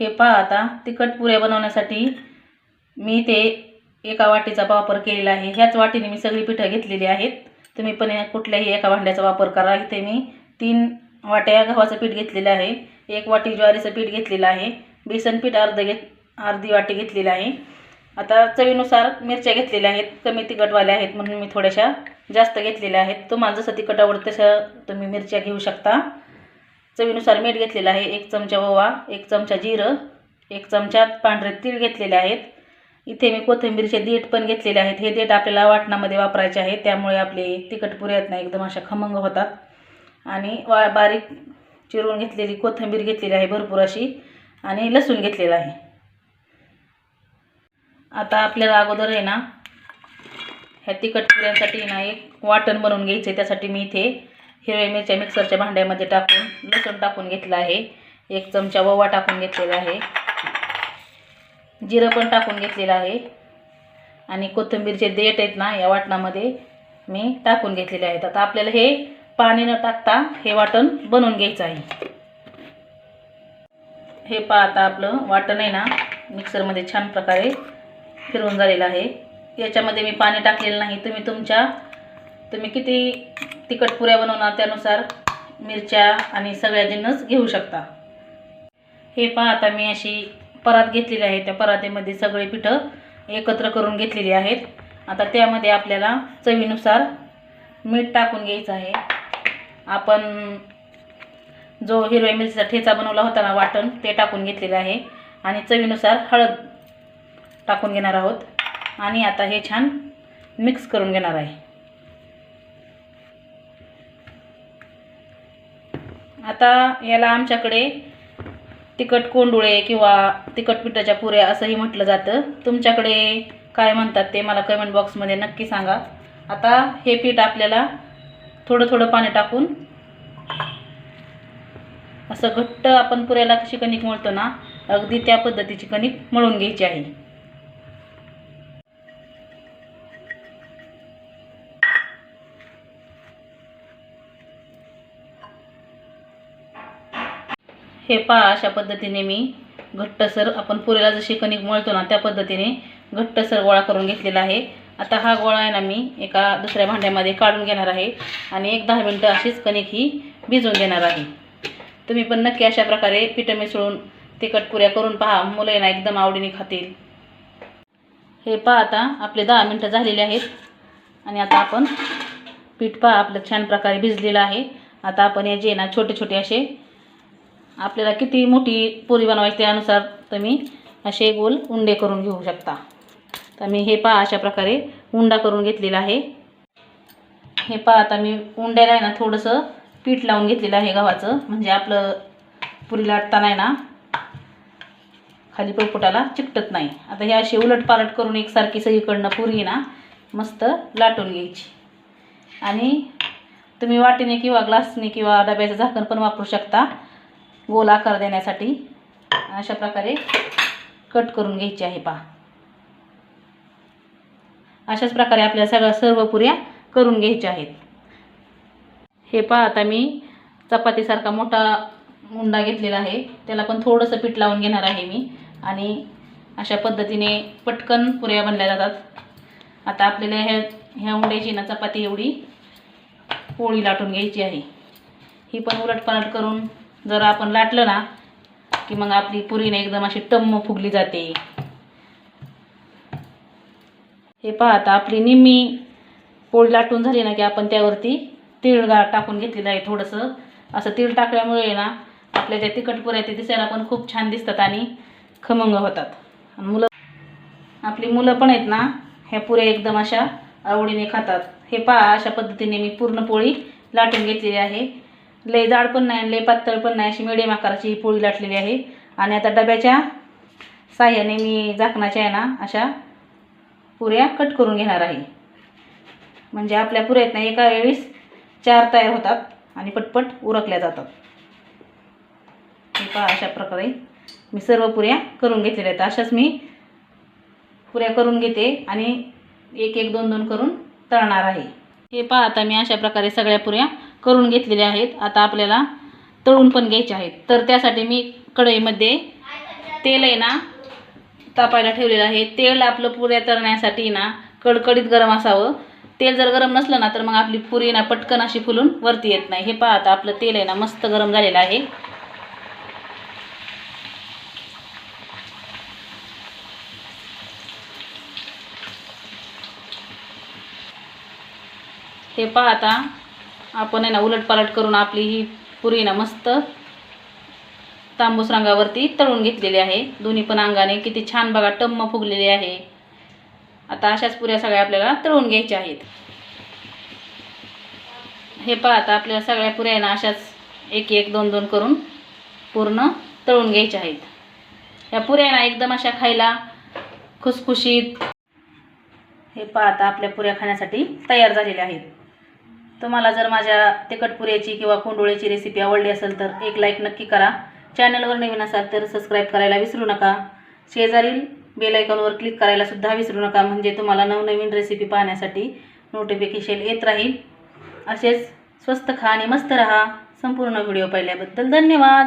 हे पहा आता तिखट पुऱ्या बनवण्यासाठी मी ते एका वाटीचा वापर केलेला आहे. ह्याच वाटीने मी सगळी पिठं घेतलेली आहेत. तुम्ही पण या कुठल्याही एका भांड्याचा वापर करा. इथे मी तीन वाट्या गव्हाचं पीठ घेतलेलं आहे. एक वाटी ज्वारीचं पीठ घेतलेलं आहे. बेसन पीठ अर्ध घेत अर्धी वाटी घेतलेलं आहे. आता चवीनुसार मिरच्या घेतलेल्या आहेत. कमी तिखटवाल्या आहेत म्हणून मी थोड्याशा जास्त घेतलेल्या आहेत. तुम्हाला जसं तिखट आवडतं तसं तुम्ही मिरच्या घेऊ शकता. चवीनुसार मीठ घेतलेलं आहे. एक चमचा ओवा एक चमचा जिरं एक चमचा पांढरे तीळ घेतलेले आहेत. इथे मी कोथिंबीरचे देठ पण घेतलेले आहेत. हे देठ आपल्याला वाटणामध्ये वापरायचे आहेत. त्यामुळे आपले तिखट पुऱ्यात नाही एकदम अशा खमंग होतात. आणि वा बारीक चिरून घेतलेली कोथिंबीर घेतलेली आहे भरपूर अशी. आणि लसूण घेतलेला आहे. आता आपल्याला अगोदर आहे ना ह्या तिखट पुऱ्यांसाठी ना एक वाटण बनवून घ्यायचं आहे त्यासाठी मी इथे हिरव्या मिरच्या मिक्सरच्या भांड्यामध्ये टाकून लसूण टाकून घेतलं आहे. एक चमचा ओवा टाकून घेतलेला आहे. जिरं पण टाकून घेतलेलं आहे. आणि कोथिंबीरचे देठ आहेत ना या वाटणामध्ये मी टाकून घेतलेले आहेत. आता आपल्याला हे पाणी न टाकता हे वाटण बनवून घ्यायचं आहे. हे पा आता आपलं वाटण आहे ना मिक्सरमध्ये छान प्रकारे फिरवून झालेलं आहे. याच्यामध्ये मी पाणी टाकलेलं नाही. तुम्ही तुमच्या तुम्ही किती तिखट पुऱ्या बनवणार त्यानुसार मिरच्या आणि सगळ्या जिन्नस घेऊ शकता. हे पहा आता मी अशी परात घेतलेली आहे. त्या परातीमध्ये सगळे पिठं एकत्र करून घेतलेली आहेत. आता त्यामध्ये आपल्याला चवीनुसार मीठ टाकून घ्यायचं आहे. आपण जो हिरव्या मिरचीचा ठेचा बनवला होता ना वाटण ते टाकून घेतलेलं आहे. आणि चवीनुसार हळद टाकून घेणार आहोत. आणि आता हे छान मिक्स करून घेणार आहे. आता याला आमच्याकडे तिखट कोंडुळे किंवा तिखट पिठाच्या पुऱ्या असंही म्हटलं जातं. तुमच्याकडे काय म्हणतात ते मला कमेंट बॉक्समध्ये नक्की सांगा. आता हे पीठ आपल्याला थोडं थोडं पाणी टाकून असं घट्ट आपण पुऱ्याला कशी कणिक मळतो ना अगदी त्या पद्धतीची कणिक मळून घ्यायची आहे. हे पहा अशा पद्धतीने मी घट्टसर आपण पुरेला जशी कणिक मळतो ना त्या पद्धतीने घट्टसर गोळा करून घेतलेला आहे. आता हा गोळा आहे ना मी एका दुसऱ्या भांड्यामध्ये काढून घेणार आहे आणि एक दहा मिनटं अशीच कणिक ही भिजवून घेणार आहे. तुम्ही पण नक्की अशा प्रकारे पिठं मिसळून तिखट पुऱ्या करून पहा मुलं ना एकदम आवडीने खातील. हे पहा आता आपले दहा मिनटं झालेले आहेत. आणि आता आपण पीठ पहा आपलं छान प्रकारे भिजलेलं आहे. आता आपण याचे आहे ना छोटे छोटे असे आपल्याला किती मोठी पुरी बनवायची त्यानुसार तुम्ही असे गोल उंडे करून घेऊ शकता. तर मी हे पहा अशा प्रकारे उंडा करून घेतलेला आहे. हे पहा आता मी उंड्याला आहे ना थोडंसं पीठ लावून घेतलेलं आहे गव्हाचं. म्हणजे आपलं पुरी लाटताना आहे ना खाली पोळपोटाला चिकटत नाही. आता हे अशी उलटपालट करून एकसारखी सगळीकडनं पुरी ना मस्त लाटून घ्यायची. आणि तुम्ही वाटीने किंवा ग्लासने किंवा डब्याचं झाकण पण वापरू शकता. गोल आकार देण्यासाठी अशा प्रकारे कट करून घ्यायची आहे पहा. अशाच प्रकारे आपल्या सगळ्या सर्व पुऱ्या करून घ्यायच्या आहेत. हे पहा आता मी चपातीसारखा मोठा मुंडा घेतलेला आहे. त्याला पण थोडंसं पीठ लावून घेणार आहे मी. आणि अशा पद्धतीने पटकन पुऱ्या बनल्या जातात. आता आपल्याला ह्या ह्या उंड्याची ना चपाती एवढी पोळी लाटून घ्यायची आहे. ही पण उलटपालट करून जर आपण लाटलं ना की मग आपली पुरीने एकदम अशी टम्म फुगली जाते. हे पहा आता आपली निम्मी पोळी लाटून झाली ना की आपण त्यावरती तीळ गाळ टाकून घेतलेलं आहे थोडंसं. असं तीळ टाकल्यामुळे ना आपल्या ज्या तिखट पुऱ्या ते दिसायला पण खूप छान दिसतात आणि खमंग होतात. आणि मुलं आपली मुलं पण आहेत ना ह्या पुऱ्या एकदम अशा आवडीने खातात. हे पहा अशा पद्धतीने मी पूर्ण पोळी लाटून घेतलेली आहे. लय जाड पण नाही लय पातळ पण नाही अशी मिडियम आकाराची ही पोळी लाटलेली आहे. आणि आता डब्याच्या साह्याने मी झाकणाच्या आहे ना अशा पुऱ्या कट करून घेणार आहे. म्हणजे आपल्या पुऱ्यात आहेत ना एका वेळेस चार तयार होतात आणि पटपट उरकल्या जातात. हे पहा अशा प्रकारे मी सर्व पुऱ्या करून घेतलेल्या आहेत. अशाच मी पुऱ्या करून घेते आणि एक एक दोन दोन करून तळणार आहे. हे पहा आता मी अशा प्रकारे सगळ्या पुऱ्या करून घेतलेले आहेत. आता आपल्याला तळून पण घ्यायचे आहेत. तर त्यासाठी मी कढईमध्ये तेल आहे ना तापायला ठेवलेलं आहे. तेल आपलं पुऱ्या तरण्यासाठी ना कडकडीत गरम असावं. तेल जर गरम नसलं ना तर मग आपली पुरी ना पटकन अशी फुलून वरती येत नाही. हे पहा आता आपलं तेल आहे ना मस्त गरम झालेलं आहे. हे पहा आता आपण आहे ना उलटपालट करून आपली ही पुरी ना मस्त तांबूस रंगावरती तळून घेतलेली आहे. दोन्ही पण अंगाने किती छान बघा टम्म फुगलेली आहे. आता अशाच पुऱ्या सगळ्या आपल्याला तळून घ्यायच्या आहेत. हे पहा आता आपल्याला सगळ्या पुऱ्या ना अशाच एक एक दोन दोन करून पूर्ण तळून घ्यायच्या आहेत. या पुऱ्या ना एकदम अशा खायला खुसखुशीत. हे पहा आता आपल्या पुऱ्या खाण्यासाठी तयार झालेल्या आहेत. तुम्हाला जर माझ्या तिखटपुऱ्याची किंवा कोंडोळीची रेसिपी आवडली असेल तर एक लाईक नक्की करा. चॅनलवर नवीन असाल तर सबस्क्राईब करायला विसरू नका. शेजारील बेलायकॉनवर क्लिक करायला सुद्धा विसरू नका. म्हणजे तुम्हाला नवनवीन रेसिपी पाहण्यासाठी नोटिफिकेशन येत राहील. असेच स्वस्त खा आणि मस्त रहा. संपूर्ण व्हिडिओ पाहिल्याबद्दल धन्यवाद.